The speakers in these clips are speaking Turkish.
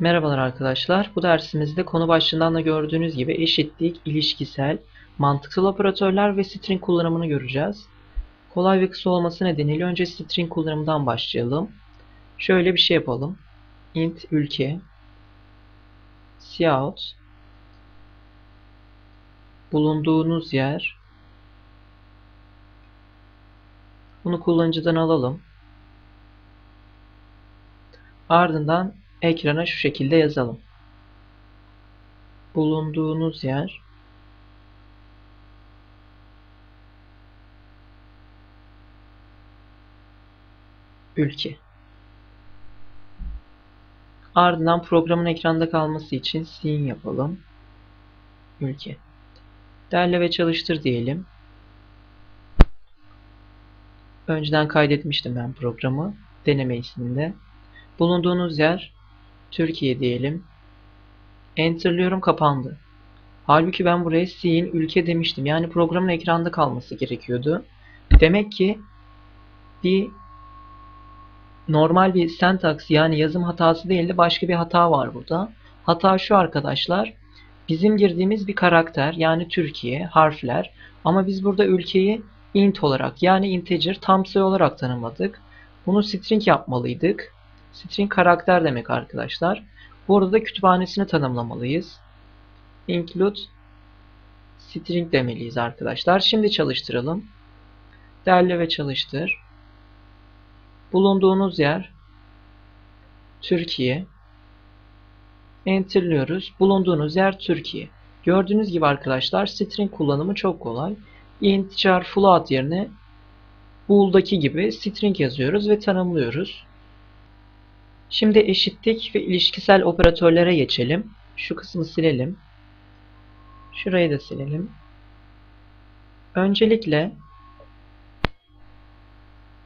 Merhabalar arkadaşlar. Bu dersimizde konu başlığından da gördüğünüz gibi eşitlik, ilişkisel, mantıksal operatörler ve string kullanımını göreceğiz. Kolay ve kısa olması nedeniyle önce string kullanımından başlayalım. Şöyle bir şey yapalım. int ülke cout bulunduğunuz yer bunu kullanıcıdan alalım. Ardından ekrana şu şekilde yazalım. Bulunduğunuz yer ülke. Ardından programın ekranda kalması için scene yapalım. Ülke. Derle ve çalıştır diyelim. Önceden kaydetmiştim ben programı. Deneme isminde. Bulunduğunuz yer Türkiye diyelim. Enter'lıyorum kapandı. Halbuki ben buraya scene ülke demiştim. Yani programın ekranda kalması gerekiyordu. Demek ki bir normal bir syntax yani yazım hatası değil de başka bir hata var burada. Hata şu arkadaşlar. Bizim girdiğimiz bir karakter yani Türkiye harfler ama biz burada ülkeyi int olarak yani integer tam sayı olarak tanımladık. Bunu string yapmalıydık. String karakter demek arkadaşlar. Bu arada da kütüphanesini tanımlamalıyız. Include string demeliyiz arkadaşlar. Şimdi çalıştıralım. Derle ve çalıştır. Bulunduğunuz yer Türkiye. Enterliyoruz. Bulunduğunuz yer Türkiye. Gördüğünüz gibi arkadaşlar string kullanımı çok kolay. int char float yerine bool'daki gibi string yazıyoruz ve tanımlıyoruz. Şimdi eşitlik ve ilişkisel operatörlere geçelim. Şu kısmı silelim. Şurayı da silelim. Öncelikle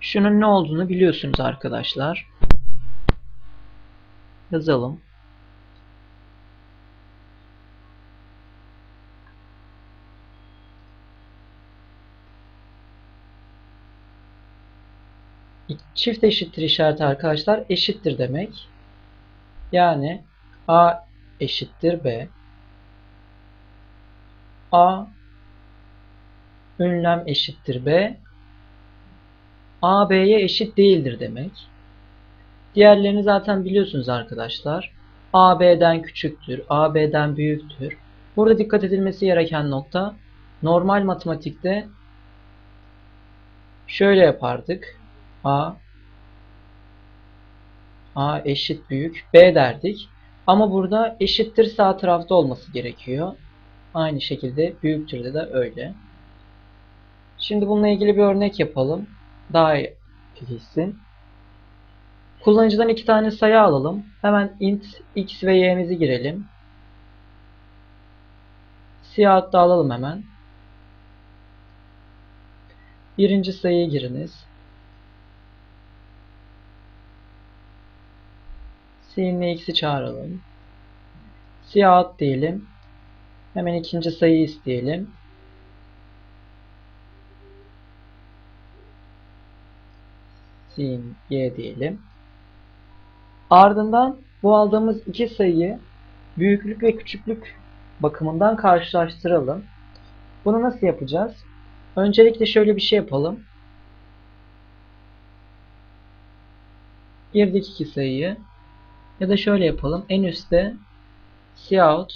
şunun ne olduğunu biliyorsunuz arkadaşlar. Yazalım. Çift eşittir işareti arkadaşlar eşittir demek. Yani A eşittir B. A ünlem eşittir B. A B'ye eşit değildir demek. Diğerlerini zaten biliyorsunuz arkadaşlar. A B'den küçüktür, A B'den büyüktür. Burada dikkat edilmesi gereken nokta normal matematikte şöyle yapardık. A A eşit büyük B derdik. Ama burada eşittir sağ tarafta olması gerekiyor. Aynı şekilde büyüktür de öyle. Şimdi bununla ilgili bir örnek yapalım. Daha iyi bilsin. Kullanıcıdan iki tane sayı alalım. Hemen int x ve y'mizi girelim. Siyah da alalım hemen. Birinci sayıyı giriniz. C'nin x'i çağıralım. Siyah diyelim. Hemen ikinci sayıyı isteyelim. Sin y diyelim. Ardından bu aldığımız iki sayıyı büyüklük ve küçüklük bakımından karşılaştıralım. Bunu nasıl yapacağız? Öncelikle şöyle bir şey yapalım. Girdik iki sayıyı. Ya da şöyle yapalım. En üstte cout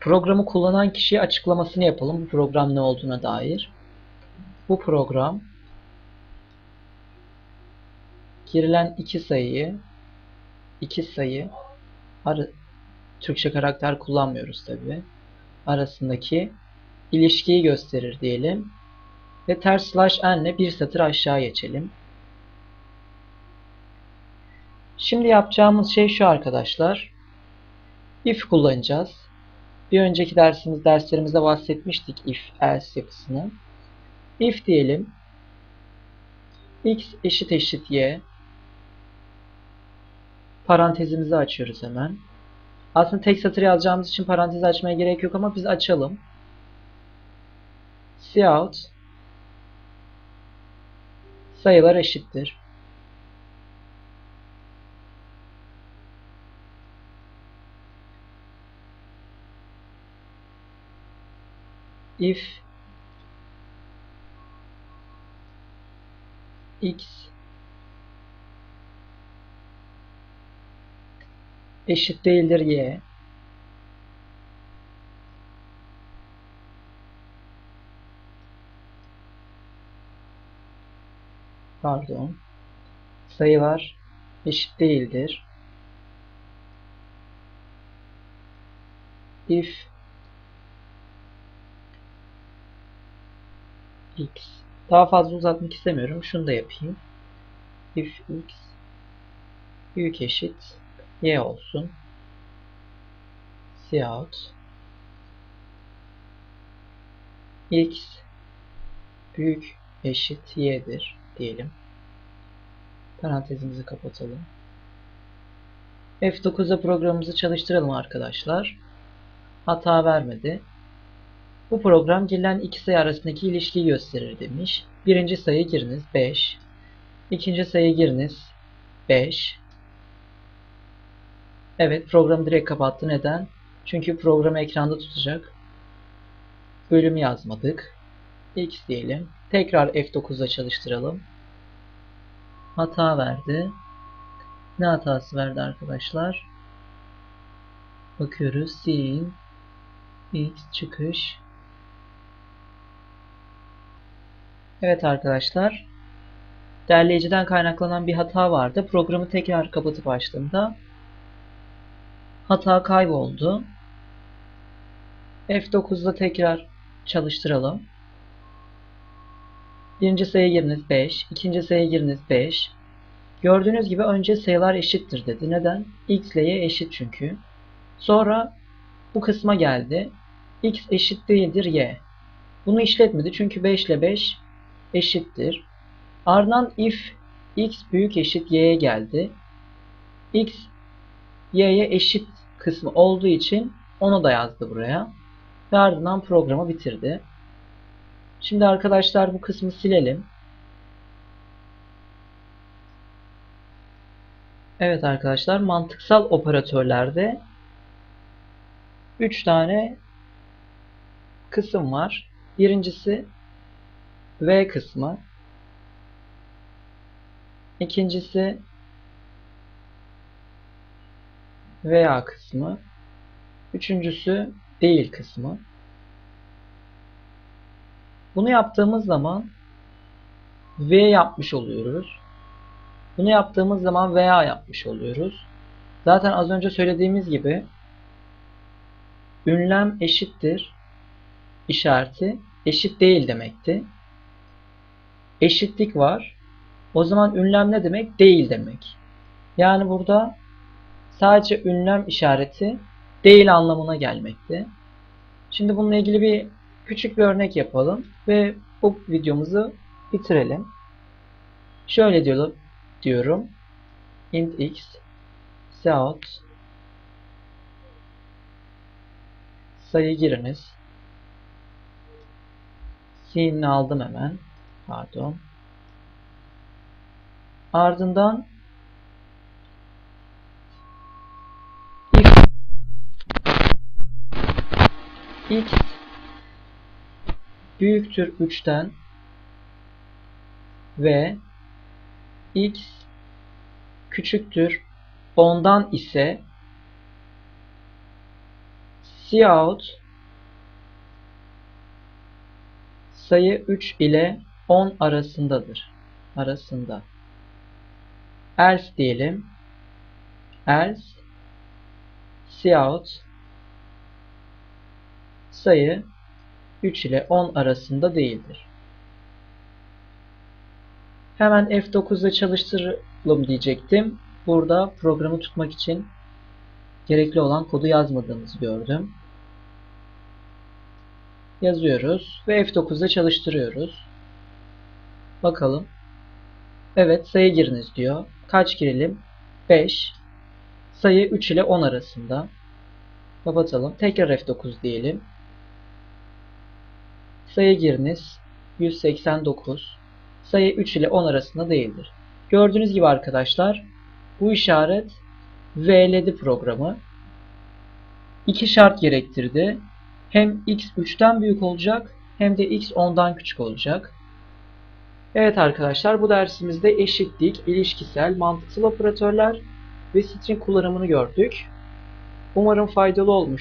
programı kullanan kişiye açıklamasını yapalım. Bu program ne olduğuna dair. Bu program girilen iki sayıyı iki sayı arı, Türkçe karakter kullanmıyoruz tabi arasındaki ilişkiyi gösterir diyelim. Ve ters slash n ile bir satır aşağı geçelim. Şimdi yapacağımız şey şu arkadaşlar. If kullanacağız. Bir önceki dersimiz derslerimizde bahsetmiştik if else yapısını. If diyelim. x eşit eşit y. Parantezimizi açıyoruz hemen. Aslında tek satır yazacağımız için parantez açmaya gerek yok ama biz açalım. Cout Sayılar eşittir. if x eşit değildir y pardon sayılar eşit değildir if x daha fazla uzatmak istemiyorum. Şunu da yapayım. if x büyük eşit y olsun. Cout x büyük eşit y'dir diyelim. Parantezimizi kapatalım. F9'da programımızı çalıştıralım arkadaşlar. Hata vermedi. Bu program girilen iki sayı arasındaki ilişkiyi gösterir demiş. Birinci sayı giriniz 5. İkinci sayı giriniz 5. Evet programı direkt kapattı. Neden? Çünkü programı ekranda tutacak. Bölüm yazmadık. X diyelim. Tekrar F9'da çalıştıralım. Hata verdi. Ne hatası verdi arkadaşlar? Bakıyoruz. Sin X çıkış Evet arkadaşlar. Derleyiciden kaynaklanan bir hata vardı. Programı tekrar kapatıp açtığımda hata kayboldu. F9'da tekrar çalıştıralım. Birinci sayı giriniz 5, ikinci sayı giriniz 5. Gördüğünüz gibi önce sayılar eşittir dedi. Neden? X ile Y eşit çünkü. Sonra bu kısma geldi. X eşit değildir Y. Bunu işletmedi çünkü 5 ile 5 eşittir. Ardından if x büyük eşit y'ye geldi. x y'ye eşit kısmı olduğu için onu da yazdı buraya. Ve ardından programı bitirdi. Şimdi arkadaşlar bu kısmı silelim. Evet arkadaşlar mantıksal operatörlerde 3 tane kısım var. Birincisi V kısmı. İkincisi veya kısmı. Üçüncüsü değil kısmı. Bunu yaptığımız zaman V yapmış oluyoruz. Bunu yaptığımız zaman veya yapmış oluyoruz. Zaten az önce söylediğimiz gibi ünlem eşittir işareti eşit değil demekti eşitlik var. O zaman ünlem ne demek? Değil demek. Yani burada sadece ünlem işareti değil anlamına gelmekte. Şimdi bununla ilgili bir küçük bir örnek yapalım ve bu videomuzu bitirelim. Şöyle diyorum, diyorum. int x out sayı giriniz. Sinini aldım hemen. Pardon. Ardından x, x büyüktür 3'ten ve x küçüktür 10'dan ise cout sayı 3 ile 10 arasındadır. Arasında. Else diyelim. Else cout sayı 3 ile 10 arasında değildir. Hemen F9'da çalıştıralım diyecektim. Burada programı tutmak için gerekli olan kodu yazmadığımızı gördüm. Yazıyoruz ve F9'da çalıştırıyoruz. Bakalım. Evet sayı giriniz diyor. Kaç girelim? 5. Sayı 3 ile 10 arasında. Kapatalım. Tekrar F9 diyelim. Sayı giriniz 189. sayı 3 ile 10 arasında değildir. Gördüğünüz gibi arkadaşlar bu işaret VL'di programı. İki şart gerektirdi. Hem x 3'ten büyük olacak hem de x 10'dan küçük olacak. Evet arkadaşlar bu dersimizde eşitlik, ilişkisel, mantıksal operatörler ve string kullanımını gördük. Umarım faydalı olmuştur.